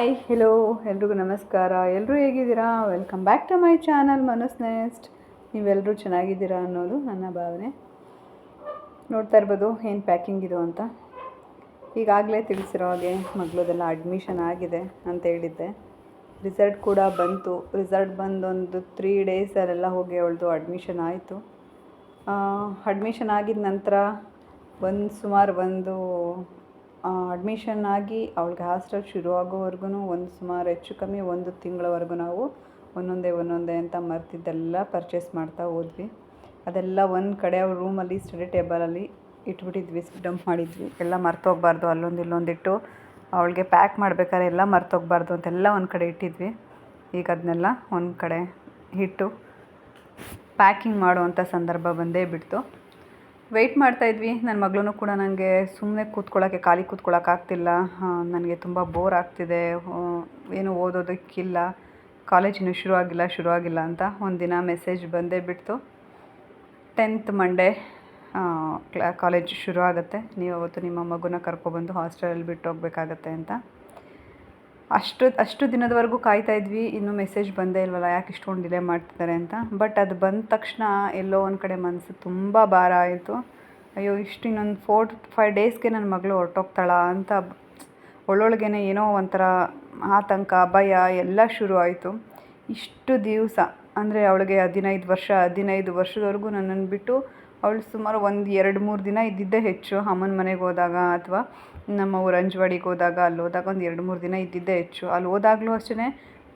Hi hello ಎಲ್ರಿಗೂ ನಮಸ್ಕಾರ. ಎಲ್ಲರೂ ಹೇಗಿದ್ದೀರಾ? Welcome back to my channel Mano's nest ನೀವೆಲ್ಲರೂ ಚೆನ್ನಾಗಿದ್ದೀರಾ ಅನ್ನೋದು ನನ್ನ ಭಾವನೆ. ನೋಡ್ತಾ ಇರ್ಬೋದು, ಏನು ಪ್ಯಾಕಿಂಗ್ ಇದು ಅಂತ. ಈಗಾಗಲೇ ತಿಳಿಸಿರೋ ಹಾಗೆ ಮಗಳದೆಲ್ಲ ಅಡ್ಮಿಷನ್ ಆಗಿದೆ ಅಂತ ಹೇಳಿದ್ದೆ. ರಿಸಲ್ಟ್ ಕೂಡ ಬಂತು. ರಿಸಲ್ಟ್ ಬಂದೊಂದು ಒಂದು ತ್ರೀ ಡೇಸಲ್ಲೆಲ್ಲ ಹೋಗಿ ಅವಳದು ಅಡ್ಮಿಷನ್ ಆಯಿತು. ಅಡ್ಮಿಷನ್ ಆಗಿದ ನಂತರ ಒಂದು ಸುಮಾರು ಒಂದು ಅಡ್ಮಿಷನ್ ಆಗಿ ಅವಳಿಗೆ ಹಾಸ್ಟೆಲ್ ಶುರು ಆಗೋವರೆಗೂ ಒಂದು ಸುಮಾರು ಹೆಚ್ಚು ಕಮ್ಮಿ ಒಂದು ತಿಂಗಳವರೆಗೂ ನಾವು ಒಂದೊಂದೇ ಒಂದೊಂದೇ ಅಂತ ಮರ್ತಿದ್ದೆಲ್ಲ ಪರ್ಚೇಸ್ ಮಾಡ್ತಾ ಹೋದ್ವಿ. ಅದೆಲ್ಲ ಒಂದು ಕಡೆ ಅವ್ರ ರೂಮಲ್ಲಿ ಸ್ಟಡಿ ಟೇಬಲಲ್ಲಿ ಇಟ್ಬಿಟ್ಟಿದ್ವಿ ಡಂಪ್ ಮಾಡಿದ್ವಿ. ಎಲ್ಲ ಮರ್ತೋಗ್ಬಾರ್ದು, ಅಲ್ಲೊಂದು ಇಲ್ಲೊಂದಿಟ್ಟು ಅವಳಿಗೆ ಪ್ಯಾಕ್ ಮಾಡ್ಬೇಕಾದ್ರೆ ಎಲ್ಲ ಮರ್ತೋಗ್ಬಾರ್ದು ಅಂತೆಲ್ಲ ಒಂದು ಕಡೆ ಇಟ್ಟಿದ್ವಿ. ಈಗ ಅದನ್ನೆಲ್ಲ ಒಂದು ಕಡೆ ಇಟ್ಟು ಪ್ಯಾಕಿಂಗ್ ಮಾಡುವಂಥ ಸಂದರ್ಭ ಬಂದೇ ಬಿಡ್ತು. ವೆಯ್ಟ್ ಮಾಡ್ತಾಯಿದ್ವಿ ನನ್ನ ಮಗಳೂ ಕೂಡ ನನಗೆ ಸುಮ್ಮನೆ ಕೂತ್ಕೊಳ್ಳೋಕ್ಕೆ ಖಾಲಿ ಕೂತ್ಕೊಳ್ಳೋಕ್ಕಾಗ್ತಿಲ್ಲ ನನಗೆ ತುಂಬ ಬೋರ್ ಆಗ್ತಿದೆ. ಏನು ಓದೋದಕ್ಕಿಲ್ಲ. ಕಾಲೇಜ್ ಇನ್ನೂ ಶುರು ಆಗಿಲ್ಲ ಶುರು ಆಗಿಲ್ಲ ಅಂತ ಒಂದಿನ ಮೆಸೇಜ್ ಬಂದೇ ಬಿಡ್ತು. ಟೆಂತ್ ಮಂಡೇ ಕ್ಲಾ ಕಾಲೇಜ್ ಶುರು ಆಗುತ್ತೆ. ನೀವು ಅವತ್ತು ನಿಮ್ಮ ಮಗುನ ಕರ್ಕೊಬಂದು ಹಾಸ್ಟೆಲಲ್ಲಿ ಬಿಟ್ಟು ಹೋಗ್ಬೇಕಾಗತ್ತೆ ಅಂತ. ಅಷ್ಟು ಅಷ್ಟು ದಿನದವರೆಗೂ ಕಾಯ್ತಾ ಇದ್ವಿ, ಇನ್ನೂ ಮೆಸೇಜ್ ಬಂದೇ ಇಲ್ವಲ್ಲ, ಯಾಕೆ ಇಷ್ಟೊಂದು ಡಿಲೇ ಮಾಡ್ತಿದ್ದಾರೆ ಅಂತ. ಬಟ್ ಅದು ಬಂದ ತಕ್ಷಣ ಎಲ್ಲೋ ಒಂದು ಕಡೆ ಮನಸ್ಸು ತುಂಬ ಭಾರ ಆಯಿತು. ಅಯ್ಯೋ, ಇಷ್ಟು ಇನ್ನೊಂದು ಫೋರ್ ಫೈವ್ ಡೇಸ್ಗೆ ನನ್ನ ಮಗಳು ಹೊರಟೋಗ್ತಾಳ ಅಂತ ಒಳ್ಳೊಳಗೇನೆ ಏನೋ ಒಂಥರ ಆತಂಕ, ಭಯ ಎಲ್ಲ ಶುರು ಆಯಿತು. ಇಷ್ಟು ದಿವಸ, ಅಂದರೆ ಅವಳಿಗೆ ಹದಿನೈದು ವರ್ಷ, ಹದಿನೈದು ವರ್ಷದವರೆಗೂ ನನ್ನನ್ನು ಬಿಟ್ಟು, ಅವಳು ಸುಮಾರು ಒಂದು ಎರಡು ಮೂರು ದಿನ ಇದ್ದಿದ್ದೇ ಹೆಚ್ಚು. ಅಮ್ಮನ ಮನೆಗೆ ಹೋದಾಗ ಅಥವಾ ನಮ್ಮ ಊರು ಅಂಜವಾಡಿಗೆ ಹೋದಾಗ, ಅಲ್ಲಿ ಹೋದಾಗ ಒಂದು ಎರಡು ಮೂರು ದಿನ ಇದ್ದಿದ್ದೇ ಹೆಚ್ಚು. ಅಲ್ಲಿ ಹೋದಾಗಲೂ ಅಷ್ಟೇ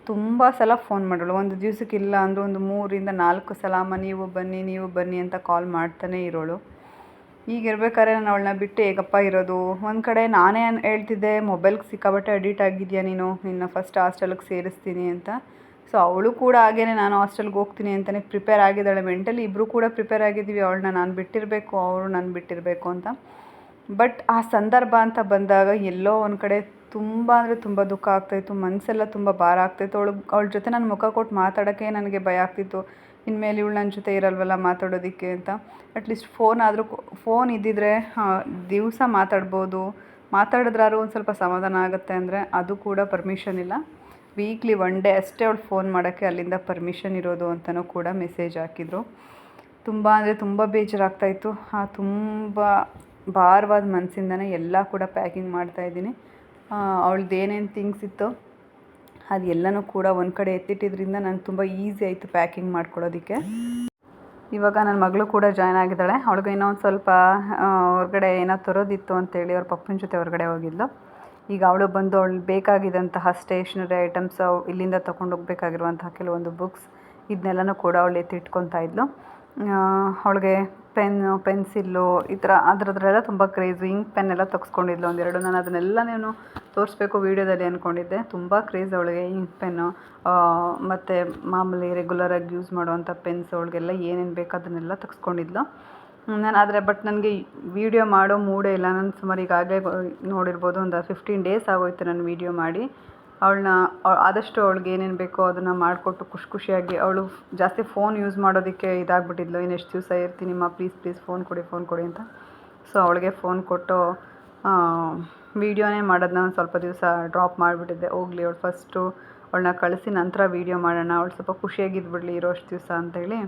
ತುಂಬ ಸಲ ಫೋನ್ ಮಾಡೋಳು ಒಂದು ದಿವ್ಸಕ್ಕೆ ಇಲ್ಲ ಅಂದರೂ ಒಂದು ಮೂರಿಂದ ನಾಲ್ಕು ಸಲ, ಅಮ್ಮ, ನೀವು ಬನ್ನಿ ನೀವು ಬನ್ನಿ ಅಂತ ಕಾಲ್ ಮಾಡ್ತಾನೆ ಇರೋಳು. ಈಗ ಇರ್ಬೇಕಾದ್ರೆ ನಾನು ಅವಳನ್ನ ಬಿಟ್ಟು ಹೇಗಪ್ಪ ಇರೋದು? ಒಂದು ಕಡೆ ನಾನೇ ಹೇಳ್ತಿದ್ದೆ ಮೊಬೈಲ್ಗೆ ಸಿಕ್ಕಾಬಟ್ಟೆ ಅಡಿಟ್ ಆಗಿದೆಯಾ ನೀನು? ನಿನ್ನ ಫಸ್ಟ್ ಹಾಸ್ಟೆಲ್ಗೆ ಸೇರಿಸ್ತೀನಿ ಅಂತ. ಸೊ ಅವಳು ಕೂಡ ಹಾಗೇ ನಾನು ಹಾಸ್ಟೆಲ್ಗೆ ಹೋಗ್ತೀನಿ ಅಂತಲೇ ಪ್ರಿಪೇರ್ ಆಗಿದ್ದಾಳೆ. ಮೆಂಟಲಿ ಇಬ್ಬರು ಕೂಡ ಪ್ರಿಪೇರ್ ಆಗಿದ್ದೀವಿ. ಅವಳನ್ನ ನಾನು ಬಿಟ್ಟಿರಬೇಕು ಅವಳು ನಾನು ಬಿಟ್ಟಿರಬೇಕು ಅಂತ. ಬಟ್ ಆ ಸಂದರ್ಭ ಅಂತ ಬಂದಾಗ ಎಲ್ಲೋ ಒಂದು ಕಡೆ ತುಂಬ ಅಂದರೆ ತುಂಬ ದುಃಖ ಆಗ್ತಾಯಿತ್ತು ಮನಸ್ಸೆಲ್ಲ ತುಂಬ ಭಾರ ಆಗ್ತಾಯಿತ್ತು ಅವಳು, ಅವಳ ಜೊತೆ ನಾನು ಮುಖ ಕೊಟ್ಟು ಮಾತಾಡೋಕ್ಕೆ ನನಗೆ ಭಯ ಆಗ್ತಿತ್ತು. ಇನ್ಮೇಲೆ ಇವಳು ನನ್ನ ಜೊತೆ ಇರಲ್ವಲ್ಲ ಮಾತಾಡೋದಕ್ಕೆ ಅಂತ. ಅಟ್ಲೀಸ್ಟ್ ಫೋನ್ ಆದರೂ ಫೋನ್ ಇದ್ದಿದ್ರೆ ದಿವಸ ಮಾತಾಡ್ಬೋದು. ಮಾತಾಡಿದ್ರಾರು ಒಂದು ಸ್ವಲ್ಪ ಸಮಾಧಾನ ಆಗುತ್ತೆ ಅಂದರೆ ಅದು ಕೂಡ ಪರ್ಮಿಷನ್ ಇಲ್ಲ. ವೀಕ್ಲಿ ಒನ್ ಡೇ ಅಷ್ಟೇ ಅವಳು ಫೋನ್ ಮಾಡೋಕ್ಕೆ ಅಲ್ಲಿಂದ ಪರ್ಮಿಷನ್ ಇರೋದು ಅಂತಲೂ ಕೂಡ ಮೆಸೇಜ್ ಹಾಕಿದರು. ತುಂಬ ಅಂದರೆ ತುಂಬ ಬೇಜಾರಾಗ್ತಾಯಿತ್ತು ಆ ತುಂಬ ಭಾರವಾದ ಮನಸ್ಸಿಂದನೇ ಎಲ್ಲ ಕೂಡ ಪ್ಯಾಕಿಂಗ್ ಮಾಡ್ತಾ ಇದ್ದೀನಿ. ಅವಳದ್ದು ಏನೇನು ಥಿಂಗ್ಸ್ ಇತ್ತೋ ಅದು ಎಲ್ಲನೂ ಕೂಡ ಒಂದು ಕಡೆ ಎತ್ತಿಟ್ಟಿದ್ರಿಂದ ನಂಗೆ ತುಂಬ ಈಸಿ ಆಯಿತು ಪ್ಯಾಕಿಂಗ್ ಮಾಡ್ಕೊಳ್ಳೋದಕ್ಕೆ ಇವಾಗ ನನ್ನ ಮಗಳು ಕೂಡ ಜಾಯ್ನ್ ಆಗಿದ್ದಾಳೆ. ಅವಳಿಗೆ ಇನ್ನೂ ಒಂದು ಸ್ವಲ್ಪ ಹೊರಗಡೆ ಏನೋ ತರೋದಿತ್ತು ಅಂತೇಳಿ ಅವ್ರ ಪಪ್ಪನ ಜೊತೆ ಹೊರಗಡೆ ಹೋಗಿದ್ಲು. ಈಗ ಅವಳು ಬಂದು ಅವಳು ಬೇಕಾಗಿದ್ದಂತಹ ಸ್ಟೇಷನರಿ ಐಟಮ್ಸ್ ಇಲ್ಲಿಂದ ತೊಗೊಂಡು ಹೋಗ್ಬೇಕಾಗಿರುವಂತಹ ಕೆಲವೊಂದು ಬುಕ್ಸ್ ಇದನ್ನೆಲ್ಲನೂ ಕೂಡ ಅವಳು ಎತ್ತಿಟ್ಕೊತಾ ಇದ್ಲು. ಅವಳಿಗೆ ಪೆನ್ನು, ಪೆನ್ಸಿಲ್ಲು ಈ ಥರ ಅದರದ್ರೆಲ್ಲ ತುಂಬ ಕ್ರೇಜು. ಇಂಕ್ ಪೆನ್ ಎಲ್ಲ ತೆಗ್ಸ್ಕೊಂಡಿದ್ಲು ಒಂದೆರಡು. ನಾನು ಅದನ್ನೆಲ್ಲ ನಾನು ತೋರಿಸ್ಬೇಕು ವೀಡಿಯೋದಲ್ಲಿ ಅಂದ್ಕೊಂಡಿದ್ದೆ ತುಂಬ ಕ್ರೇಜ್ ಅವಳಿಗೆ ಇಂಕ್ ಪೆನ್ನು. ಮತ್ತು ಮಾಮೂಲಿ ರೆಗ್ಯುಲರಾಗಿ ಯೂಸ್ ಮಾಡುವಂಥ ಪೆನ್ಸ್ ಅವಳಿಗೆಲ್ಲ ಏನೇನು ಬೇಕು ಅದನ್ನೆಲ್ಲ ತೆಗ್ಸ್ಕೊಂಡಿದ್ಲು. ನಾನು ಆದರೆ ಬಟ್ ನನಗೆ ವೀಡಿಯೋ ಮಾಡೋ ಮೂಡೇ ಇಲ್ಲ. ನಾನು ಸುಮಾರು ಈಗಾಗಲೇ ನೋಡಿರ್ಬೋದು ಒಂದು ಫಿಫ್ಟೀನ್ ಡೇಸ್ ಆಗೋಯ್ತು ನಾನು ವೀಡಿಯೋ ಮಾಡಿ. ಅವಳನ್ನ ಆದಷ್ಟು ಅವಳಿಗೆ ಏನೇನು ಬೇಕೋ ಅದನ್ನು ಮಾಡಿಕೊಟ್ಟು ಖುಷಿ ಖುಷಿಯಾಗಿ ಅವಳು ಜಾಸ್ತಿ ಫೋನ್ ಯೂಸ್ ಮಾಡೋದಕ್ಕೆ ಇದಾಗ್ಬಿಟ್ಟಿದ್ಲು. ಇನ್ನು ಎಷ್ಟು ದಿವಸ ಇರ್ತೀನಿಮ್ಮ ಪ್ಲೀಸ್ ಪ್ಲೀಸ್ ಫೋನ್ ಕೊಡಿ ಫೋನ್ ಕೊಡಿ ಅಂತ. ಸೊ ಅವಳಿಗೆ ಫೋನ್ ಕೊಟ್ಟು ವೀಡಿಯೋನೇ ಮಾಡೋದನ್ನ ಒಂದು ಸ್ವಲ್ಪ ದಿವಸ ಡ್ರಾಪ್ ಮಾಡಿಬಿಟ್ಟಿದ್ದೆ. ಹೋಗಲಿ, ಅವಳು ಫಸ್ಟು ಅವಳನ್ನ ಕಳಿಸಿ ನಂತರ ವೀಡಿಯೋ ಮಾಡೋಣ. ಅವಳು ಸ್ವಲ್ಪ ಖುಷಿಯಾಗಿದ್ಬಿಡಲಿ ಇರೋ ಅಷ್ಟು ದಿವಸ ಅಂತೇಳಿ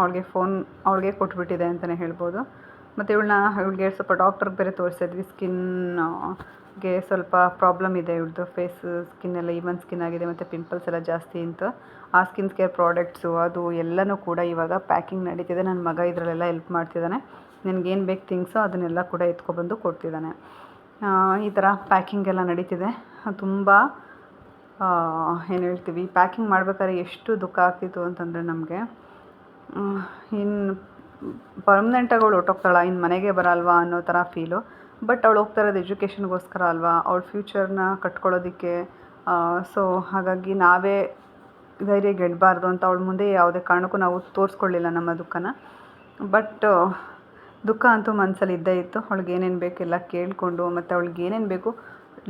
ಅವಳಿಗೆ ಫೋನ್ ಅವಳಿಗೆ ಕೊಟ್ಬಿಟ್ಟಿದೆ ಅಂತಲೇ ಹೇಳ್ಬೋದು. ಮತ್ತು ಇವಳನ್ನ, ಇವಳಿಗೆ ಸ್ವಲ್ಪ ಡಾಕ್ಟ್ರಿಗೆ ಬೇರೆ ತೋರಿಸಿದ್ವಿ ಸ್ಕಿನ್ಗೆ ಸ್ವಲ್ಪ ಪ್ರಾಬ್ಲಮ್ ಇದೆ. ಇವ್ರದ್ದು ಫೇಸ್ ಸ್ಕಿನ್ ಎಲ್ಲ ಈವನ್ ಸ್ಕಿನ್ ಆಗಿದೆ ಮತ್ತು ಪಿಂಪಲ್ಸ್ ಎಲ್ಲ ಜಾಸ್ತಿ ಅಂತ. ಆ ಸ್ಕಿನ್ ಕೇರ್ ಪ್ರಾಡಕ್ಟ್ಸು ಅದು ಎಲ್ಲನೂ ಕೂಡ ಇವಾಗ ಪ್ಯಾಕಿಂಗ್ ನಡೀತಿದೆ. ನನ್ನ ಮಗ ಇದರಲ್ಲೆಲ್ಲ ಹೆಲ್ಪ್ ಮಾಡ್ತಿದ್ದಾನೆ ನನಗೇನು ಬೇಕು ಥಿಂಗ್ಸು ಅದನ್ನೆಲ್ಲ ಕೂಡ ಎತ್ಕೊಬಂದು ಕೊಡ್ತಿದ್ದಾನೆ ಈ ಥರ ಪ್ಯಾಕಿಂಗ್ ಎಲ್ಲ ನಡೀತಿದೆ. ತುಂಬ ಏನು ಹೇಳ್ತೀವಿ ಪ್ಯಾಕಿಂಗ್ ಮಾಡ್ಬೇಕಾದ್ರೆ ಎಷ್ಟು ದುಃಖ ಆಗ್ತಿತ್ತು ಅಂತಂದರೆ ನಮಗೆ ಇನ್ನು ಪರ್ಮನೆಂಟಾಗಿ ಅವಳು ಹೊಟ್ಟೋಗ್ತಾಳ ಇನ್ನು ಮನೆಗೆ ಬರಲ್ವಾ ಅನ್ನೋ ಥರ ಫೀಲು ಬಟ್ ಅವಳು ಹೋಗ್ತಾ ಇರೋದು ಎಜುಕೇಷನ್ಗೋಸ್ಕರ ಅಲ್ವಾ? ಅವಳ ಫ್ಯೂಚರ್ನ ಕಟ್ಕೊಳ್ಳೋದಕ್ಕೆ. ಸೊ ಹಾಗಾಗಿ ನಾವೇ ಧೈರ್ಯ ಗೆಡಬಾರ್ದು ಅಂತ ಅವಳ ಮುಂದೆ ಯಾವುದೇ ಕಾರಣಕ್ಕೂ ನಾವು ತೋರಿಸ್ಕೊಳ್ಳಿಲ್ಲ ನಮ್ಮ ದುಃಖನ. ಬಟ್, ದುಃಖ ಅಂತೂ ಮನಸ್ಸಲ್ಲಿ ಇದ್ದೇ ಇತ್ತು. ಅವಳಿಗೆ ಏನೇನು ಬೇಕು ಎಲ್ಲ ಕೇಳಿಕೊಂಡು ಮತ್ತು ಅವಳಿಗೆ ಏನೇನು ಬೇಕು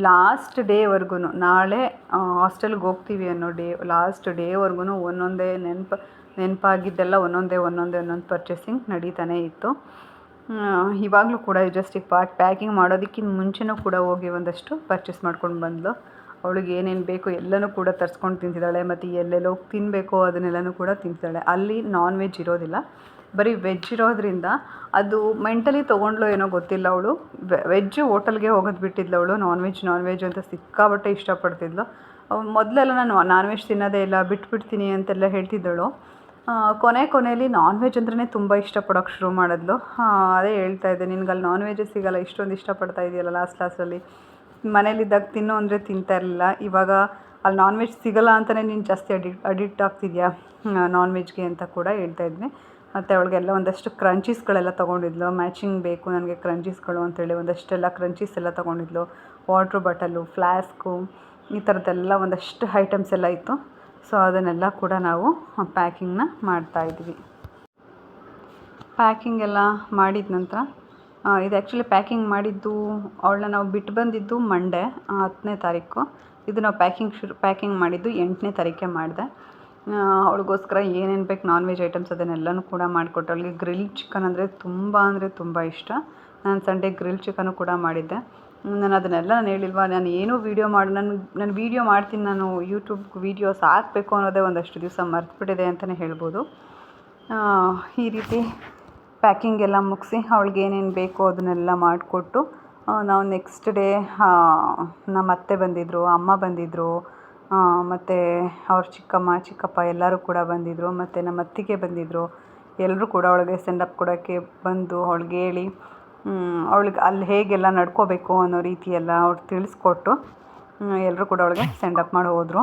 ಲಾಸ್ಟ್ ಡೇವರೆಗೂ ನಾಳೆ ಹಾಸ್ಟೆಲ್ಗೆ ಹೋಗ್ತೀವಿ ಅನ್ನೋ ಡೇ, ಲಾಸ್ಟ್ ಡೇವರೆಗೂ ಒಂದೊಂದೇ ನೆನಪು, ನೆನಪಾಗಿದ್ದೆಲ್ಲ ಒಂದೊಂದೇ ಒಂದೊಂದೇ, ಒಂದೊಂದು ಪರ್ಚೇಸಿಂಗ್ ನಡೀತಾನೇ ಇತ್ತು. ಇವಾಗಲೂ ಕೂಡ ಜಸ್ಟ್ ಪ್ಯಾಕ್ ಪ್ಯಾಕಿಂಗ್ ಮಾಡೋದಕ್ಕಿಂತ ಮುಂಚೆನೂ ಕೂಡ ಹೋಗಿ ಒಂದಷ್ಟು ಪರ್ಚೇಸ್ ಮಾಡ್ಕೊಂಡು ಬಂದಳು ಅವಳಿಗೆ ಏನೇನು ಬೇಕು ಎಲ್ಲನೂ ಕೂಡ ತರಿಸ್ಕೊಂಡು ತಿಂತಿದ್ದಾಳೆ, ಮತ್ತು ಎಲ್ಲೆಲ್ಲೋ ತಿನ್ನಬೇಕು ಅದನ್ನೆಲ್ಲನೂ ಕೂಡ ತಿಂತಿದ್ದಾಳೆ. ಅಲ್ಲಿ ನಾನ್ ವೆಜ್ ಇರೋದಿಲ್ಲ. ಬರೀ ವೆಜ್ ಇರೋದ್ರಿಂದ ಅದು ಮೆಂಟಲಿ ತೊಗೊಂಡ್ಲೋ ಏನೋ ಗೊತ್ತಿಲ್ಲ ಅವಳು. ವೆಜ್ ಹೋಟೆಲ್ಗೆ ಹೋಗೋದು ಬಿಟ್ಟಿದ್ಲು ಅವಳು. ನಾನ್ ವೆಜ್ ನಾನ್ ವೆಜ್ ಅಂತ ಸಿಕ್ಕಾಬಟ್ಟೆ ಇಷ್ಟಪಡ್ತಿದ್ಲು. ಮೊದಲೆಲ್ಲ ನಾನು ನಾನ್ ವೆಜ್ ತಿನ್ನೋದೇ ಇಲ್ಲ, ಬಿಟ್ಬಿಡ್ತೀನಿ ಅಂತೆಲ್ಲ ಹೇಳ್ತಿದ್ದಳು. ಕೊನೆ ಕೊನೆಯಲ್ಲಿ ನಾನ್ ವೆಜ್ ಅಂದ್ರೆ ತುಂಬ ಇಷ್ಟಪಡೋಕ್ಕೆ ಶುರು ಮಾಡಿದ್ಲು. ಅದೇ ಹೇಳ್ತಾ ಇದ್ದೆ ನಿನ್ಗೆ ಅಲ್ಲಿ ನಾನ್ ವೆಜ್ಜೇ ಸಿಗಲ್ಲ, ಇಷ್ಟೊಂದು ಇಷ್ಟಪಡ್ತಾ ಇದೆಯಲ್ಲ ಲಾಸ್ಟ್ ಲಾಸ್ಟಲ್ಲಿ ಮನೇಲಿದ್ದಾಗ ತಿನ್ನು ಅಂದರೆ ತಿಂತಾ ಇರಲಿಲ್ಲ. ಇವಾಗ ಅಲ್ಲಿ ನಾನ್ ವೆಜ್ ಸಿಗಲ್ಲ ಅಂತಲೇ ನೀನು ಜಾಸ್ತಿ ಅಡಿಕ್ಟ್ ಅಡಿಕ್ಟ್ ಆಗ್ತಿದ್ಯಾ? ನಾನ್ ವೆಜ್ಗೆ ಅಂತ ಕೂಡ ಹೇಳ್ತಾ ಇದ್ದೆ ಮತ್ತು ಅವಳಿಗೆಲ್ಲ ಒಂದಷ್ಟು ಕ್ರಂಚೀಸ್ಗಳೆಲ್ಲ ತೊಗೊಂಡಿದ್ಲು. ಮ್ಯಾಚಿಂಗ್ ಬೇಕು, ನನಗೆ ಕ್ರಂಚೀಸ್ಗಳು ಅಂತೇಳಿ ಒಂದಷ್ಟೆಲ್ಲ ಕ್ರಂಚೀಸ್ ಎಲ್ಲ ತೊಗೊಂಡಿದ್ಲು. ವಾಟ್ರ್ ಬಾಟಲು ಫ್ಲಾಸ್ಕು ಈ ಥರದ್ದೆಲ್ಲ ಒಂದಷ್ಟು ಐಟಮ್ಸ್ ಎಲ್ಲ ಇತ್ತು. ಸೊ ಅದನ್ನೆಲ್ಲ ಕೂಡ ನಾವು ಪ್ಯಾಕಿಂಗ್ನ ಮಾಡ್ತಾಯಿದ್ವಿ ಪ್ಯಾಕಿಂಗ್ ಎಲ್ಲ ಮಾಡಿದ ನಂತರ ಇದು ಆ್ಯಕ್ಚುಲಿ ಪ್ಯಾಕಿಂಗ್ ಮಾಡಿದ್ದು, ಅವಳನ್ನ ನಾವು ಬಿಟ್ಟು ಬಂದಿದ್ದು ಮಂಡೇ ಹತ್ತನೇ ತಾರೀಕು. ಇದು ನಾವು ಪ್ಯಾಕಿಂಗ್ ಶುರು ಪ್ಯಾಕಿಂಗ್ ಮಾಡಿದ್ದು ಎಂಟನೇ ತಾರೀಕೆ ಮಾಡಿದೆ. ಅವಳಿಗೋಸ್ಕರ ಏನೇನು ಬೇಕು ನಾನ್ ವೆಜ್ ಐಟಮ್ಸ್ ಅದನ್ನೆಲ್ಲನೂ ಕೂಡ ಮಾಡಿಕೊಟ್ಟು ಅವಳಿಗೆ ಗ್ರಿಲ್ ಚಿಕನ್ ಅಂದರೆ ತುಂಬ ಅಂದರೆ ತುಂಬ ಇಷ್ಟ. ನಾನು ಸಂಡೇ ಗ್ರಿಲ್ ಚಿಕನು ಕೂಡ ಮಾಡಿದ್ದೆ. ನಾನು ಅದನ್ನೆಲ್ಲ ನಾನು ಹೇಳಿಲ್ವಾ? ನಾನು ಏನೂ ವೀಡಿಯೋ ಮಾಡಿ, ನಾನು ನಾನು ವೀಡಿಯೋ ಮಾಡ್ತೀನಿ. ನಾನು ಯೂಟ್ಯೂಬ್ ವೀಡಿಯೋಸ್ ಹಾಕಬೇಕು ಅನ್ನೋದೇ ಒಂದಷ್ಟು ದಿವಸ ಮರ್ತುಬಿಟ್ಟಿದೆ ಅಂತಲೇ ಹೇಳ್ಬೋದು. ಈ ರೀತಿ ಪ್ಯಾಕಿಂಗ್ ಎಲ್ಲ ಮುಗಿಸಿ ಅವಳಿಗೆ ಏನೇನು ಬೇಕೋ ಅದನ್ನೆಲ್ಲ ಮಾಡಿಕೊಟ್ಟು ನಾವು ನೆಕ್ಸ್ಟ್ ಡೇ ನಮ್ಮ ಅತ್ತೆ ಬಂದಿದ್ದರು ಅಮ್ಮ ಬಂದಿದ್ದರು ಮತ್ತು ಅವ್ರ ಚಿಕ್ಕಮ್ಮ, ಚಿಕ್ಕಪ್ಪ ಎಲ್ಲರೂ ಕೂಡ ಬಂದಿದ್ದರು ಮತ್ತು ನಮ್ಮ ಅತ್ತಿಗೆ ಬಂದಿದ್ದರು ಎಲ್ಲರೂ ಕೂಡ ಅವಳಿಗೆ ಸೆಂಡಪ್ ಕೊಡೋಕ್ಕೆ ಬಂದು ಅವಳಿಗೆ ಹೇಳಿ ಅವಳಿಗೆ ಅಲ್ಲಿ ಹೇಗೆಲ್ಲ ನಡ್ಕೋಬೇಕು ಅನ್ನೋ ರೀತಿ ಎಲ್ಲ ಅವ್ರು ತಿಳಿಸ್ಕೊಟ್ಟು ಎಲ್ಲರೂ ಕೂಡ ಅವಳಿಗೆ ಸೆಂಡಪ್ ಮಾಡಿ ಹೋದರು.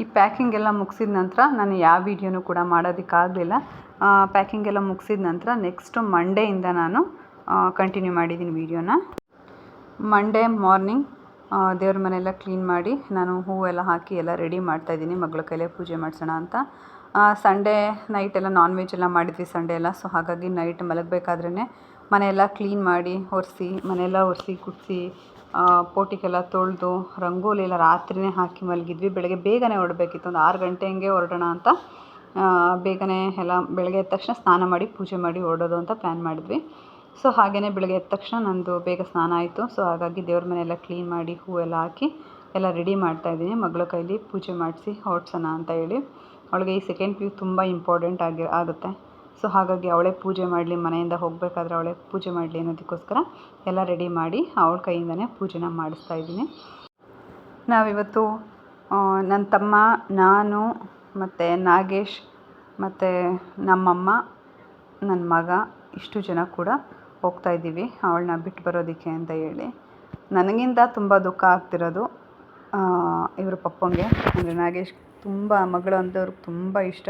ಈ ಪ್ಯಾಕಿಂಗ್ ಎಲ್ಲ ಮುಗಿಸಿದ ನಂತರ ನಾನು ಯಾವ ವೀಡಿಯೋನೂ ಕೂಡ ಮಾಡೋದಕ್ಕಾಗಲಿಲ್ಲ ಪ್ಯಾಕಿಂಗ್ ಎಲ್ಲ ಮುಗಿಸಿದ ನಂತರ ನೆಕ್ಸ್ಟು ಮಂಡೆಯಿಂದ ನಾನು ಕಂಟಿನ್ಯೂ ಮಾಡಿದ್ದೀನಿ ವೀಡಿಯೋನ. ಮಂಡೇ ಮಾರ್ನಿಂಗ್ ದೇವ್ರ ಮನೆಯೆಲ್ಲ ಕ್ಲೀನ್ ಮಾಡಿ ನಾನು ಹೂವೆಲ್ಲ ಹಾಕಿ ಎಲ್ಲ ರೆಡಿ ಮಾಡ್ತಾಯಿದ್ದೀನಿ ಮಗಳ ಕೈಲೇ ಪೂಜೆ ಮಾಡಿಸೋಣ ಅಂತ. ಸಂಡೇ ನೈಟ್ ಎಲ್ಲ ನಾನ್ ವೆಜ್ ಎಲ್ಲ ಮಾಡಿದ್ವಿ ಸಂಡೇ ಎಲ್ಲ. ಸೊ ಹಾಗಾಗಿ ನೈಟ್ ಮಲಗಬೇಕಾದ್ರೇ ಮನೆಯೆಲ್ಲ ಕ್ಲೀನ್ ಮಾಡಿ ಒರೆಸಿ, ಮನೆಯೆಲ್ಲ ಒರೆಸಿ ಗುಡಿಸಿ ಪೋಟಿಗೆಲ್ಲ ತೊಳೆದು, ರಂಗೋಲಿ ಎಲ್ಲ ರಾತ್ರಿಯೇ ಹಾಕಿ ಮಲಗಿದ್ವಿ. ಬೆಳಗ್ಗೆ ಬೇಗನೆ ಹೊರಡಬೇಕಿತ್ತು ಒಂದು ಆರು ಗಂಟೆ ಹಂಗೆ ಹೊರಡೋಣ ಅಂತ ಬೇಗನೆ ಎಲ್ಲ ಬೆಳಗ್ಗೆ ಎದ್ದ ತಕ್ಷಣ ಸ್ನಾನ ಮಾಡಿ ಪೂಜೆ ಮಾಡಿ ಹೊರಡೋದು ಅಂತ ಪ್ಲ್ಯಾನ್ ಮಾಡಿದ್ವಿ. ಸೊ ಹಾಗೆಯೇ ಬೆಳಗ್ಗೆ ಎದ್ದ ತಕ್ಷಣ ನಂದು ಬೇಗ ಸ್ನಾನ ಆಯಿತು. ಸೊ ಹಾಗಾಗಿ ದೇವ್ರ ಮನೆಯೆಲ್ಲ ಕ್ಲೀನ್ ಮಾಡಿ ಹೂವೆಲ್ಲ ಹಾಕಿ ಎಲ್ಲ ರೆಡಿ ಮಾಡ್ತಾಯಿದ್ದೀನಿ ಮಗಳ ಕೈಲಿ ಪೂಜೆ ಮಾಡಿಸಿ ಹೊರಡ್ಸೋಣ ಅಂತ ಹೇಳಿ. ಅವಳಿಗೆ ಈ ಸೆಕೆಂಡ್ ಪಿ ಯು ತುಂಬ ಇಂಪಾರ್ಟೆಂಟ್ ಆಗಿ ಆಗುತ್ತೆ. ಸೊ ಹಾಗಾಗಿ ಅವಳೇ ಪೂಜೆ ಮಾಡಲಿ, ಮನೆಯಿಂದ ಹೋಗಬೇಕಾದ್ರೆ ಅವಳೇ ಪೂಜೆ ಮಾಡಲಿ ಅನ್ನೋದಕ್ಕೋಸ್ಕರ ಎಲ್ಲ ರೆಡಿ ಮಾಡಿ ಅವಳ ಕೈಯಿಂದನೇ ಪೂಜೆನ ಮಾಡಿಸ್ತಾ ಇದ್ದೀನಿ. ನಾವಿವತ್ತು ನನ್ನ ತಮ್ಮ, ನಾನು ಮತ್ತು ನಾಗೇಶ್ ಮತ್ತು ನಮ್ಮಮ್ಮ ನನ್ನ ಮಗ ಇಷ್ಟು ಜನ ಕೂಡ ಹೋಗ್ತಾ ಇದ್ದೀವಿ ಅವಳನ್ನ ಬಿಟ್ಟು ಬರೋದಕ್ಕೆ ಅಂತ ಹೇಳಿ. ನನಗಿಂತ ತುಂಬ ದುಃಖ ಆಗ್ತಿರೋದು ಇವರು ಪಪ್ಪಂಗೆ. ಅಂದರೆ ನಾಗೇಶ್ ತುಂಬ ಮಗಳು ಅಂದವ್ರಿಗೆ ತುಂಬ ಇಷ್ಟ.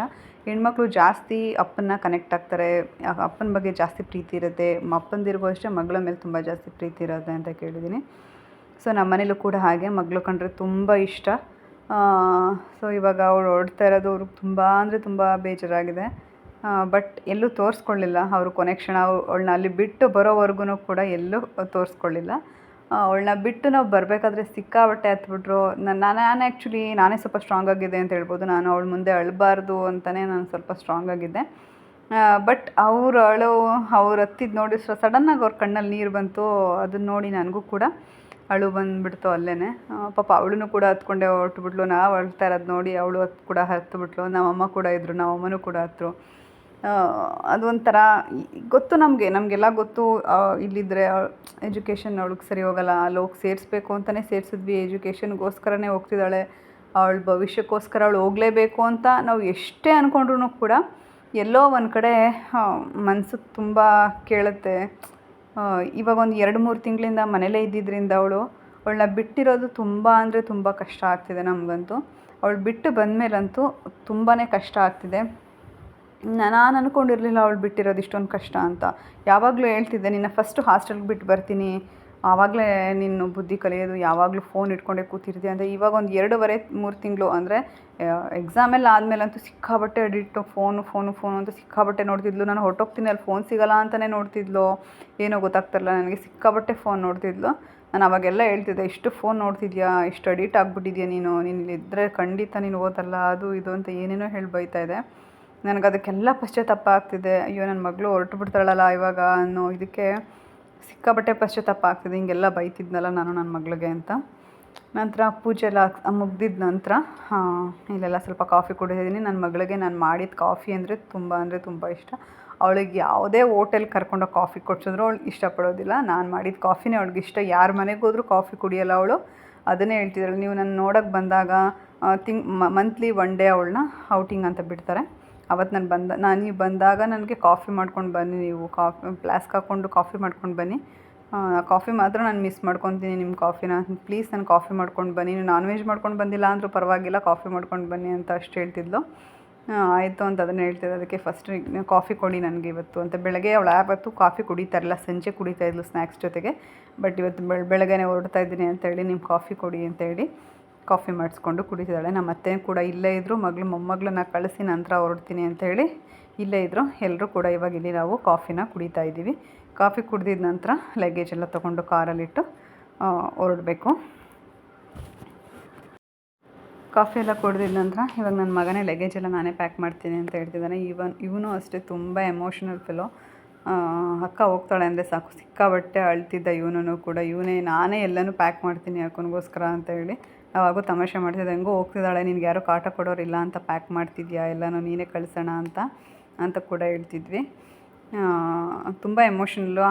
ಹೆಣ್ಮಕ್ಳು ಜಾಸ್ತಿ ಅಪ್ಪನ್ನ ಕನೆಕ್ಟ್ ಆಗ್ತಾರೆ. ಅಪ್ಪನ ಬಗ್ಗೆ ಜಾಸ್ತಿ ಪ್ರೀತಿ ಇರುತ್ತೆ. ಅಪ್ಪಂದಿರಿಗೂ ಅಷ್ಟೇ ಮಗಳ ಮೇಲೆ ತುಂಬ ಜಾಸ್ತಿ ಪ್ರೀತಿ ಇರುತ್ತೆ ಅಂತ ಕೇಳಿದ್ದೀನಿ. ಸೊ ನಮ್ಮ ಮನೇಲೂ ಕೂಡ ಹಾಗೆ. ಮಗಳು ಕಂಡ್ರೆ ತುಂಬ ಇಷ್ಟ. ಸೊ ಇವಾಗ ಅವಳು ಓಡ್ತಾ ಇರೋದು ಅವ್ರಿಗೆ ತುಂಬ ಅಂದರೆ ತುಂಬ ಬೇಜಾರಾಗಿದೆ. ಬಟ್ ಎಲ್ಲೂ ತೋರಿಸ್ಕೊಳ್ಳಿಲ್ಲ. ಅವರು ಕ್ಷಣ ಅವಳನ್ನ ಅಲ್ಲಿ ಬಿಟ್ಟು ಬರೋವರೆಗೂ ಕೂಡ ಎಲ್ಲೂ ತೋರಿಸ್ಕೊಳ್ಳಿಲ್ಲ. ಅವಳನ್ನ ಬಿಟ್ಟು ನಾವು ಬರಬೇಕಾದ್ರೆ ಸಿಕ್ಕಾಬಟ್ಟೆ ಹತ್ಬಿಟ್ರು ನಾನು ನಾನು ಆ್ಯಕ್ಚುಲಿ ನಾನೇ ಸ್ವಲ್ಪ ಸ್ಟ್ರಾಂಗ್ ಆಗಿದೆ ಅಂತ ಹೇಳ್ಬೋದು. ನಾನು ಅವಳ ಮುಂದೆ ಅಳಬಾರ್ದು ಅಂತಲೇ ನಾನು ಸ್ವಲ್ಪ ಸ್ಟ್ರಾಂಗ್ ಆಗಿದ್ದೆ. ಬಟ್ ಅವ್ರು ಅಳು, ಅವ್ರು ಹತ್ತಿದ್ದು ನೋಡಿ ಸಡನ್ನಾಗಿ ಅವ್ರ ಕಣ್ಣಲ್ಲಿ ನೀರು ಬಂತು. ಅದನ್ನ ನೋಡಿ ನನಗೂ ಕೂಡ ಅಳು ಬಂದುಬಿಡ್ತು ಅಲ್ಲೇ ಪಾಪ ಅವಳನ್ನು ಕೂಡ ಹತ್ಕೊಂಡೆ ಹೊರಟುಬಿಟ್ಲು ನಾವು ಅಳ್ತಾ ಇರೋದು ನೋಡಿ ಅವಳು ಹತ್ತು ಕೂಡ ಹತ್ಬಿಟ್ಲು. ನಮ್ಮಮ್ಮ ಕೂಡ ಇದ್ದರು ನಮ್ಮಮ್ಮನೂ ಕೂಡ ಹತ್ತರು ಅದೊಂಥರ ಗೊತ್ತು ನಮಗೆ, ನಮಗೆಲ್ಲ ಗೊತ್ತು ಇಲ್ಲಿದ್ದರೆ ಎಜುಕೇಷನ್ ಅವಳಿಗೆ ಸರಿ ಹೋಗಲ್ಲ, ಅಲ್ಲಿ ಹೋಗಿ ಸೇರಿಸ್ಬೇಕು ಅಂತಲೇ ಸೇರಿಸಿದ್ವಿ ಎಜುಕೇಷನ್ಗೋಸ್ಕರನೇ ಹೋಗ್ತಿದ್ದಾಳೆ, ಅವಳ ಭವಿಷ್ಯಕ್ಕೋಸ್ಕರ ಅವಳು ಹೋಗಲೇಬೇಕು ಅಂತ ನಾವು ಎಷ್ಟೇ ಅಂದ್ಕೊಂಡ್ರು ಕೂಡ ಎಲ್ಲೋ ಒಂದು ಕಡೆ ಮನಸ್ಸು ತುಂಬ ಕೇಳುತ್ತೆ. ಇವಾಗ ಒಂದು ಎರಡು ಮೂರು ತಿಂಗಳಿಂದ ಮನೇಲೇ ಇದ್ದಿದ್ದರಿಂದ ಅವಳು, ಅವಳನ್ನ ಬಿಟ್ಟಿರೋದು ತುಂಬ ಅಂದರೆ ತುಂಬ ಕಷ್ಟ ಆಗ್ತಿದೆ ನಮಗಂತೂ. ಅವಳು ಬಿಟ್ಟು ಬಂದಮೇಲಂತೂ ತುಂಬಾ ಕಷ್ಟ ಆಗ್ತಿದೆ. ನಾನು ಅಂದ್ಕೊಂಡಿರಲಿಲ್ಲ ಅವಳು ಬಿಟ್ಟಿರೋದು ಇಷ್ಟೊಂದು ಕಷ್ಟ ಅಂತ. ಯಾವಾಗಲೂ ಹೇಳ್ತಿದ್ದೆ, ನಿನ್ನ ಫಸ್ಟು ಹಾಸ್ಟೆಲ್ಗೆ ಬಿಟ್ಟು ಬರ್ತೀನಿ. ಆವಾಗಲೇ ನೀನು ಬುದ್ಧಿ ಕಲಿಯೋದು, ಯಾವಾಗಲೂ ಫೋನ್ ಇಟ್ಕೊಂಡೇ ಕೂತಿರ್ತೀಯ ಅಂತ. ಇವಾಗ ಒಂದು ಎರಡೂವರೆ, ಮೂರು ತಿಂಗಳು ಅಂದರೆ ಎಕ್ಸಾಮೆಲ್ಲ ಆದಮೇಲಂತೂ ಸಿಕ್ಕಾಬಟ್ಟೆ ಅಡಿಟ್ಟು ಫೋನು ಫೋನು ಫೋನು ಅಂತ ಸಿಕ್ಕಾಬಟ್ಟೆ ನೋಡ್ತಿದ್ಲು. ನಾನು ಹೊರಟೋಗ್ತೀನಿ, ಅಲ್ಲಿ ಫೋನ್ ಸಿಗಲ್ಲ ಅಂತಲೇ ನೋಡ್ತಿದ್ಲು. ಏನೋ ಗೊತ್ತಾಗ್ತಿರಲ್ಲ ನನಗೆ ಸಿಕ್ಕಾಬಟ್ಟೆ ಫೋನ್ ನೋಡ್ತಿದ್ಲು. ನಾನು ಅವಾಗೆಲ್ಲ ಹೇಳ್ತಿದ್ದೆ, ಇಷ್ಟು ಫೋನ್ ನೋಡ್ತಿದ್ಯಾ? ಇಷ್ಟು ಅಡಿಟ್ ಆಗಿಬಿಟ್ಟಿದ್ಯಾ ನೀನು? ನೀನು ಇಲ್ಲಿದ್ದರೆ ಖಂಡಿತ ನೀನು ಓದಲ್ಲ, ಅದು, ಇದು ಅಂತ ಏನೇನೋ ಹೇಳಿ ಬೈತಾ ಇದೆ ನನಗೆ ಅದಕ್ಕೆಲ್ಲ ಪಶ್ಚಾತ್ತಾಪ ಆಗ್ತಿದೆ ಅಯ್ಯೋ ನನ್ನ ಮಗಳು ಹೊರಟು ಬಿಡ್ತಾಳಲ್ಲ ಇವಾಗ ಅನ್ನೋ ಇದಕ್ಕೆ ಸಿಕ್ಕಾಪಟ್ಟೆ ಪಶ್ಚಾತ್ತಾಪ ಆಗ್ತಿದೆ ಹಿಂಗೆಲ್ಲ ಬೈತಿದ್ನಲ್ಲ ನಾನು ನನ್ನ ಮಗಳಿಗೆ ಅಂತ. ನಂತರ ಪೂಜೆ ಎಲ್ಲ ಮುಗಿದಿದ ನಂತರ ಇಲ್ಲೆಲ್ಲ ಸ್ವಲ್ಪ ಕಾಫಿ ಕುಡಿದಿದ್ದೀನಿ ನನ್ನ ಮಗಳಿಗೆ ನಾನು ಮಾಡಿದ ಕಾಫಿ ಅಂದರೆ ತುಂಬ ಅಂದರೆ ತುಂಬ ಇಷ್ಟ. ಅವಳಿಗೆ ಯಾವುದೇ ಹೋಟೆಲ್ ಕರ್ಕೊಂಡು ಕಾಫಿ ಕೊಡ್ಸಿದ್ರು ಅವಳು ಇಷ್ಟಪಡೋದಿಲ್ಲ. ನಾನು ಮಾಡಿದ ಕಾಫಿನೇ ಅವಳಿಗೆ ಇಷ್ಟ. ಯಾರ ಮನೆಗೆ ಹೋದರೂ ಕಾಫಿ ಕುಡಿಯಲ್ಲ ಅವಳು. ಅದನ್ನೇ ಹೇಳ್ತಿದ್ದಾಳೆ ನೀವು ನನ್ನ ನೋಡೋಕ್ಕೆ ಬಂದಾಗ ತಿಂಗ್ ಮಂತ್ಲಿ ಒನ್ ಡೇ ಅವಳನ್ನ ಔಟಿಂಗ್ ಅಂತ ಬಿಡ್ತಾರೆ. ಅವತ್ತು ನಾನು ಬಂದ, ನಾನು ನೀವು ಬಂದಾಗ ನನಗೆ ಕಾಫಿ ಮಾಡ್ಕೊಂಡು ಬನ್ನಿ ನೀವು. ಕಾಫಿ ಫ್ಲಾಸ್ಕ್ ಹಾಕ್ಕೊಂಡು ಕಾಫಿ ಮಾಡ್ಕೊಂಡು ಬನ್ನಿ. ಕಾಫಿ ಮಾತ್ರ ನಾನು ಮಿಸ್ ಮಾಡ್ಕೊತೀನಿ ನಿಮ್ಮ ಕಾಫಿನ ಪ್ಲೀಸ್ ನಾನು ಕಾಫಿ ಮಾಡ್ಕೊಂಡು ಬನ್ನಿ. ನೀವು ನಾನ್ ವೆಜ್ ಮಾಡ್ಕೊಂಡು ಬಂದಿಲ್ಲ ಅಂದರೂ ಪರವಾಗಿಲ್ಲ ಕಾಫಿ ಮಾಡ್ಕೊಂಡು ಬನ್ನಿ ಅಂತ ಅಷ್ಟು ಹೇಳ್ತಿದ್ಲು. ಆಯಿತು ಅಂತ ಅದನ್ನು ಹೇಳ್ತಿದ್ದೆ ಅದಕ್ಕೆ ಫಸ್ಟ್ ಕಾಫಿ ಕೊಡಿ ನನಗೆ ಇವತ್ತು ಅಂತ. ಬೆಳಗ್ಗೆ ಅವಳು ಯಾವತ್ತು ಕಾಫಿ ಕುಡಿತಾರಲ್ಲ ಸಂಜೆ ಕುಡಿತಾ ಇದ್ಲು ಸ್ನ್ಯಾಕ್ಸ್ ಜೊತೆಗೆ. ಬಟ್ ಇವತ್ತು ಬೆಳ, ಬೆಳಗ್ಗೆನೇ ಹೊರಡ್ತಾ ಇದ್ದೀನಿ ಅಂತೇಳಿ ನಿಮ್ಮ ಕಾಫಿ ಕೊಡಿ ಅಂತೇಳಿ ಕಾಫಿ ಮಾಡಿಸ್ಕೊಂಡು ಕುಡಿತಿದ್ದಾಳೆ. ನಮ್ಮ ಅತ್ತೆ ಕೂಡ ಇಲ್ಲೇ ಇದ್ದರು ಮಗಳು ಮೊಮ್ಮಗಳನ್ನ ಕಳಿಸಿ ನಂತರ ಹೊರಡ್ತೀನಿ ಅಂತ ಹೇಳಿ ಇಲ್ಲೇ ಇದ್ದರು ಎಲ್ಲರೂ ಕೂಡ ಇವಾಗ ಇಲ್ಲಿ ನಾವು ಕಾಫಿನ ಕುಡಿತಾ ಇದ್ದೀವಿ. ಕಾಫಿ ಕುಡ್ದಿದ ನಂತರ ಲಗೇಜ್ ಎಲ್ಲ ತೊಗೊಂಡು ಕಾರಲ್ಲಿಟ್ಟು ಹೊರಡಬೇಕು. ಕಾಫಿ ಎಲ್ಲ ಕುಡ್ದಿದ ನಂತರ ಇವಾಗ ನನ್ನ ಮಗನೇ ಲಗೇಜ್ ಎಲ್ಲ ನಾನೇ ಪ್ಯಾಕ್ ಮಾಡ್ತೀನಿ ಅಂತ ಹೇಳ್ತಿದ್ದಾನೆ. ಇವನ್, ಇವನು ಅಷ್ಟೇ ತುಂಬ ಎಮೋಷನಲ್ ಫಿಲೋ ಅಕ್ಕ ಹೋಗ್ತಾಳೆ ಅಂದರೆ ಸಾಕು. ಸಿಕ್ಕಾಬಟ್ಟೆ ಅಳ್ತಿದ್ದ ಇವನೂ ಕೂಡ. ಇವನೇ ನಾನೇ ಎಲ್ಲನೂ ಪ್ಯಾಕ್ ಮಾಡ್ತೀನಿ ಅಕ್ಕನಿಗೋಸ್ಕರ ಅಂತ ಹೇಳಿ ಅವಾಗೂ ತಮಾಷೆ ಮಾಡ್ತಿದ್ದೆ, ಹೆಂಗೋ ಹೋಗ್ತಿದ್ದಾಳೆ, ನಿನಗೆ ಯಾರೋ ಕಾಟ ಕೊಡೋರಿಲ್ಲ ಅಂತ ಪ್ಯಾಕ್ ಮಾಡ್ತಿದ್ಯಾ, ಎಲ್ಲನೂ ನೀನೇ ಕಳಿಸೋಣ ಅಂತ ಅಂತ ಕೂಡ ಹೇಳ್ತಿದ್ವಿ. ತುಂಬ ಎಮೋಷನಲ್ಲು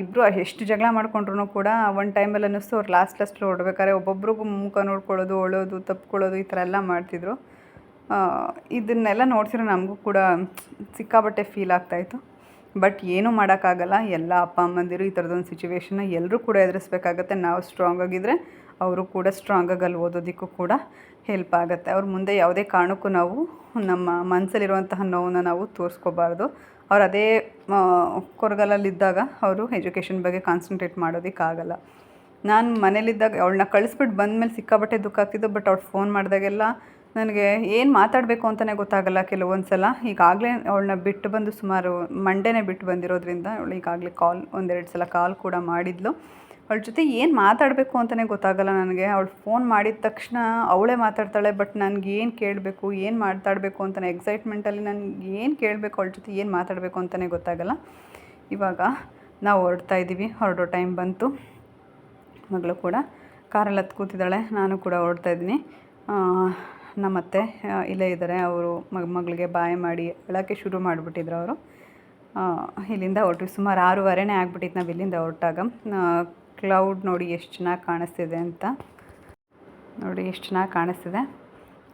ಇಬ್ಬರು ಎಷ್ಟು ಜಗಳ ಮಾಡ್ಕೊಂಡ್ರು ಕೂಡ ಒಂದು ಟೈಮಲ್ಲಿ ಅನ್ನಿಸ್ತು, ಅವ್ರು ಲಾಸ್ಟ್ ಲಾಸ್ಟ್ ಹೊಡ್ಬೇಕಾದ್ರೆ ಒಬ್ಬೊಬ್ರಿಗೂ ಮುಖ ನೋಡ್ಕೊಳ್ಳೋದು ಒಳೋದು ತಪ್ಕೊಳ್ಳೋದು ಈ ಥರ ಎಲ್ಲ ಮಾಡ್ತಿದ್ರು. ಇದನ್ನೆಲ್ಲ ನೋಡ್ತಿರೋ ನಮಗೂ ಕೂಡ ಸಿಕ್ಕಾಬಟ್ಟೆ ಫೀಲ್ ಆಗ್ತಾಯಿತ್ತು ಬಟ್ ಏನೂ ಮಾಡೋಕ್ಕಾಗಲ್ಲ, ಎಲ್ಲ ಅಪ್ಪ, ಅಮ್ಮಂದಿರು ಈ ಥರದೊಂದು ಸಿಚುವೇಶನ್ನ ಎಲ್ಲರೂ ಕೂಡ ಎದುರಿಸ್ಬೇಕಾಗತ್ತೆ. ನಾವು ಸ್ಟ್ರಾಂಗ್ ಆಗಿದ್ದರೆ ಅವರು ಕೂಡ ಸ್ಟ್ರಾಂಗಾಗಿ ಅಲ್ಲಿ ಓದೋದಕ್ಕೂ ಕೂಡ ಹೆಲ್ಪ್ ಆಗುತ್ತೆ. ಅವ್ರ ಮುಂದೆ ಯಾವುದೇ ಕಾರಣಕ್ಕೂ ನಾವು ನಮ್ಮ ಮನಸ್ಸಲ್ಲಿರುವಂತಹ ನೋವನ್ನು ನಾವು ತೋರಿಸ್ಕೋಬಾರ್ದು. ಅವ್ರು ಅದೇ ಕೊರಗಲಲ್ಲಿದ್ದಾಗ ಅವರು ಎಜುಕೇಷನ್ ಬಗ್ಗೆ ಕಾನ್ಸಂಟ್ರೇಟ್ ಮಾಡೋದಕ್ಕಾಗಲ್ಲ. ನಾನು ಮನೇಲಿದ್ದಾಗ ಅವಳನ್ನ ಕಳಿಸ್ಬಿಟ್ಟು ಬಂದಮೇಲೆ ಸಿಕ್ಕಾಬಟ್ಟೆ ದುಃಖ ಆಗ್ತಿದ್ದು ಬಟ್ ಅವ್ಳು ಫೋನ್ ಮಾಡಿದಾಗೆಲ್ಲ ನನಗೆ ಏನು ಮಾತಾಡಬೇಕು ಅಂತಲೇ ಗೊತ್ತಾಗಲ್ಲ ಕೆಲವೊಂದು ಸಲ ಈಗಾಗಲೇ ಅವಳನ್ನ ಬಿಟ್ಟು ಬಂದು ಸುಮಾರು ಮಂಡೇನೇ ಬಿಟ್ಟು ಬಂದಿರೋದ್ರಿಂದ ಅವಳು ಈಗಾಗಲೇ ಕಾಲ್ ಒಂದೆರಡು ಸಲ ಕಾಲ್ ಕೂಡ ಮಾಡಿದ್ಲು. ಅವಳ ಜೊತೆ ಏನು ಮಾತಾಡಬೇಕು ಅಂತಲೇ ಗೊತ್ತಾಗಲ್ಲ ನನಗೆ. ಅವಳು ಫೋನ್ ಮಾಡಿದ ತಕ್ಷಣ ಅವಳೇ ಮಾತಾಡ್ತಾಳೆ ಬಟ್ ನನಗೆ ಏನು ಕೇಳಬೇಕು, ಏನು ಮಾತಾಡಬೇಕು ಅಂತಲೇ ಎಕ್ಸೈಟ್ಮೆಂಟಲ್ಲಿ ನನಗೆ ಏನು ಕೇಳಬೇಕು, ಅವಳ ಜೊತೆ ಏನು ಮಾತಾಡಬೇಕು ಅಂತಲೇ ಗೊತ್ತಾಗಲ್ಲ. ಇವಾಗ ನಾವು ಹೊರಡ್ತಾ ಇದ್ದೀವಿ ಹೊರಡೋ ಟೈಮ್ ಬಂತು. ಮಗಳು ಕೂಡ ಕಾರಲ್ಲಿ ಹತ್ತು ಕೂತಿದ್ದಾಳೆ, ನಾನು ಕೂಡ ಹೊರಡ್ತಾ ಇದ್ದೀನಿ. ನಮ್ಮತ್ತೆ ಇಲ್ಲೇ ಇದ್ದಾರೆ ಅವರು ಮಗ, ಮಗಳಿಗೆ ಬಾಯ್ ಮಾಡಿ ಹೇಳೋಕ್ಕೆ ಶುರು ಮಾಡಿಬಿಟ್ಟಿದ್ರು ಅವರು. ಇಲ್ಲಿಂದ ಹೊರಟ್ವಿ, ಸುಮಾರು ಆರೂವರೆನೇ ಆಗ್ಬಿಟ್ಟಿತ್ತು ನಾವು ಇಲ್ಲಿಂದ ಹೊರಟಾಗ. ಕ್ಲೌಡ್ ನೋಡಿ ಎಷ್ಟು ಚೆನ್ನಾಗಿ ಕಾಣಿಸ್ತಿದೆ ಅಂತ. ನೋಡಿ ಎಷ್ಟು ಚೆನ್ನಾಗಿ ಕಾಣಿಸ್ತಿದೆ.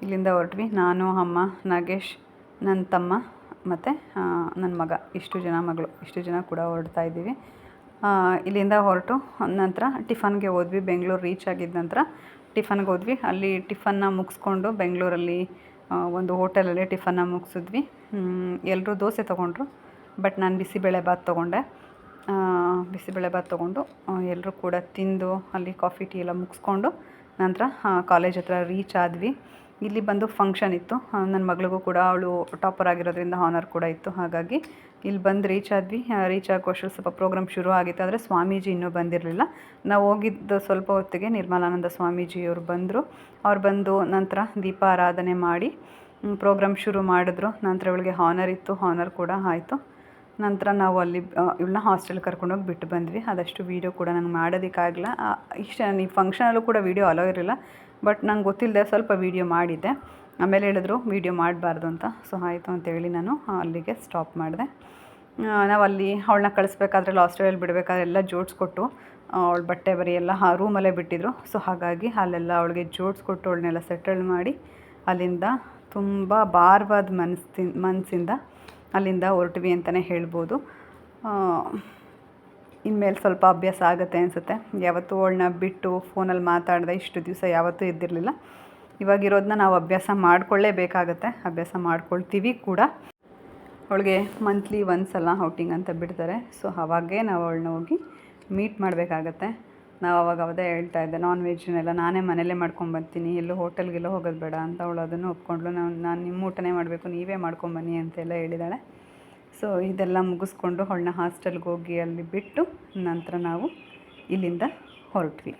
ಇಲ್ಲಿಂದ ಹೊರಟ್ವಿ. ನಾನು, ಅಮ್ಮ, ನಾಗೇಶ್ ನನ್ನ ತಮ್ಮ ಮತ್ತು ನನ್ನ ಮಗ. ಇಷ್ಟು ಜನ ಮಗಳು. ಇಷ್ಟು ಜನ ಕೂಡ ಹೊರಡ್ತಾ ಇದ್ದೀವಿ. ಇಲ್ಲಿಂದ ಹೊರಟು. ನಂತರ ಟಿಫನ್ಗೆ ಹೋದ್ವಿ. ಬೆಂಗಳೂರು ರೀಚ್ ಆಗಿದ್ದ ನಂತರ ಟಿಫನ್ಗೆ ಹೋದ್ವಿ. ಅಲ್ಲಿ ಟಿಫನ್ನ ಮುಗಿಸ್ಕೊಂಡು ಬೆಂಗಳೂರಲ್ಲಿ ಒಂದು ಹೋಟೆಲಲ್ಲಿ ಟಿಫನ್ನ ಮುಗಿಸಿದ್ವಿ. ಎಲ್ಲರೂ ದೋಸೆ ತೊಗೊಂಡ್ರು. ಬಟ್ ನಾನು ಬಿಸಿಬೇಳೆಭಾತ್ ತೊಗೊಂಡೆ. ಬಿಸಿಬೇಳೆಭಾತ್ ತೊಗೊಂಡು ಎಲ್ಲರೂ ಕೂಡ ತಿಂದು ಅಲ್ಲಿ ಕಾಫಿ, ಟೀ ಎಲ್ಲ ಮುಗಿಸ್ಕೊಂಡು ನಂತರ ಕಾಲೇಜ್ ಹತ್ರ ರೀಚ್ ಆದ್ವಿ. ಇಲ್ಲಿ ಬಂದು ಫಂಕ್ಷನ್ ಇತ್ತು. ನನ್ನ ಮಗಳಿಗೂ ಕೂಡ ಅವಳು ಟಾಪರ್ ಆಗಿರೋದ್ರಿಂದ ಹಾನರ್ ಕೂಡ ಇತ್ತು. ಹಾಗಾಗಿ ಇಲ್ಲಿ ಬಂದು ರೀಚ್ ಆದ್ವಿ. ರೀಚ್ ಆಗುವಷ್ಟು ಸ್ವಲ್ಪ ಪ್ರೋಗ್ರಾಮ್ ಶುರು ಆಗಿತ್ತು. ಆದರೆ ಸ್ವಾಮೀಜಿ ಇನ್ನೂ ಬಂದಿರಲಿಲ್ಲ. ನಾವು ಹೋಗಿದ್ದು ಸ್ವಲ್ಪ ಹೊತ್ತಿಗೆ ನಿರ್ಮಲಾನಂದ ಸ್ವಾಮೀಜಿಯವರು ಬಂದರು. ಅವ್ರು ಬಂದು ನಂತರ ದೀಪಾರಾಧನೆ ಮಾಡಿ ಪ್ರೋಗ್ರಾಮ್ ಶುರು ಮಾಡಿದ್ರು. ನಂತರ ಅವಳಿಗೆ ಹಾನರ್ ಇತ್ತು. ಹಾನರ್ ಕೂಡ ಆಯಿತು. ನಂತರ ನಾವು ಅಲ್ಲಿ ಇವಳನ್ನ ಹಾಸ್ಟೆಲ್ ಕರ್ಕೊಂಡೋಗಿ ಬಿಟ್ಟು ಬಂದ್ವಿ. ಆದಷ್ಟು ವೀಡಿಯೋ ಕೂಡ ನಂಗೆ ಮಾಡೋದಕ್ಕಾಗಲ್ಲ. ಇಷ್ಟ ಈ ಫಂಕ್ಷನಲ್ಲೂ ಕೂಡ ವೀಡಿಯೋ ಅಲೋ ಇರಲಿಲ್ಲ. ಬಟ್ ನಂಗೆ ಗೊತ್ತಿಲ್ಲದೆ ಸ್ವಲ್ಪ ವೀಡಿಯೋ ಮಾಡಿದ್ದೆ. ಆಮೇಲೆ ಹೇಳಿದ್ರು ವೀಡಿಯೋ ಮಾಡಬಾರ್ದು ಅಂತ. ಸೊ ಆಯಿತು ಅಂತೇಳಿ ನಾನು ಅಲ್ಲಿಗೆ ಸ್ಟಾಪ್ ಮಾಡಿದೆ. ನಾವು ಅಲ್ಲಿ ಅವಳನ್ನ ಕಳಿಸ್ಬೇಕಾದ್ರೆ ಹಾಸ್ಟೆಲಲ್ಲಿ ಬಿಡಬೇಕಾದ್ರೆ ಎಲ್ಲ ಜೋಡಿಸ್ಕೊಟ್ಟು ಅವಳ ಬಟ್ಟೆ ಬರಿ ಎಲ್ಲ ಆ ರೂಮಲ್ಲೇ ಬಿಟ್ಟಿದ್ರು. ಸೊ ಹಾಗಾಗಿ ಅಲ್ಲೆಲ್ಲ ಅವಳಿಗೆ ಜೋಡಿಸ್ಕೊಟ್ಟು ಅವಳನ್ನೆಲ್ಲ ಸೆಟಲ್ ಮಾಡಿ ಅಲ್ಲಿಂದ ತುಂಬ ಭಾರವಾದ ಮನಸ್ಸಿನ ಮನಸ್ಸಿಂದ ಅಲ್ಲಿಂದ ಹೊರಟ್ವಿ ಅಂತಲೇ ಹೇಳ್ಬೋದು. ಇನ್ಮೇಲೆ ಸ್ವಲ್ಪ ಅಭ್ಯಾಸ ಆಗುತ್ತೆ ಅನಿಸುತ್ತೆ. ಯಾವತ್ತೂ ಅವಳನ್ನ ಬಿಟ್ಟು ಫೋನಲ್ಲಿ ಮಾತಾಡದೆ ಇಷ್ಟು ದಿವಸ ಯಾವತ್ತೂ ಇದ್ದಿರಲಿಲ್ಲ ಇವಾಗಿರೋದನ್ನ ನಾವು ಅಭ್ಯಾಸ ಮಾಡಿಕೊಳ್ಳೇಬೇಕಾಗತ್ತೆ. ಅಭ್ಯಾಸ ಮಾಡ್ಕೊಳ್ತೀವಿ ಕೂಡ. ಅವಳಿಗೆ ಮಂತ್ಲಿ ಒಂದು ಸಲ ಔಟಿಂಗ್ ಅಂತ ಬಿಡ್ತಾರೆ. ಸೊ ಅವಾಗೇ ನಾವು ಅವಳನ್ನ ಹೋಗಿ ಮೀಟ್ ಮಾಡಬೇಕಾಗತ್ತೆ. ನಾವು ಅವಾಗ ಅವದೇ ಹೇಳ್ತಾ ಇದ್ದೆ ನಾನ್ ವೆಜ್ನೆಲ್ಲ ನಾನೇ ಮನೇಲೇ ಮಾಡ್ಕೊಂಬರ್ತೀನಿ ಎಲ್ಲೂ ಹೋಟೆಲ್ಗೆಲ್ಲ ಹೋಗೋದು ಬೇಡ ಅಂತ ಅವಳು ಅದನ್ನು ಒಪ್ಕೊಂಡ್ಳು. ನಾವು, ನಾನು ನಿಮ್ಮ ಊಟನೇ ಮಾಡಬೇಕು, ನೀವೇ ಮಾಡ್ಕೊಂಬನ್ನಿ ಅಂತೆಲ್ಲ ಹೇಳಿದ್ದಾಳೆ ಸೊ ಇದೆಲ್ಲ ಮುಗಿಸ್ಕೊಂಡು ಅವಳನ್ನ ಹಾಸ್ಟೆಲ್ಗೆ ಹೋಗಿ ಅಲ್ಲಿ ಬಿಟ್ಟು ನಂತರ ನಾವು ಇಲ್ಲಿಂದ ಹೊರಟ್ವಿ.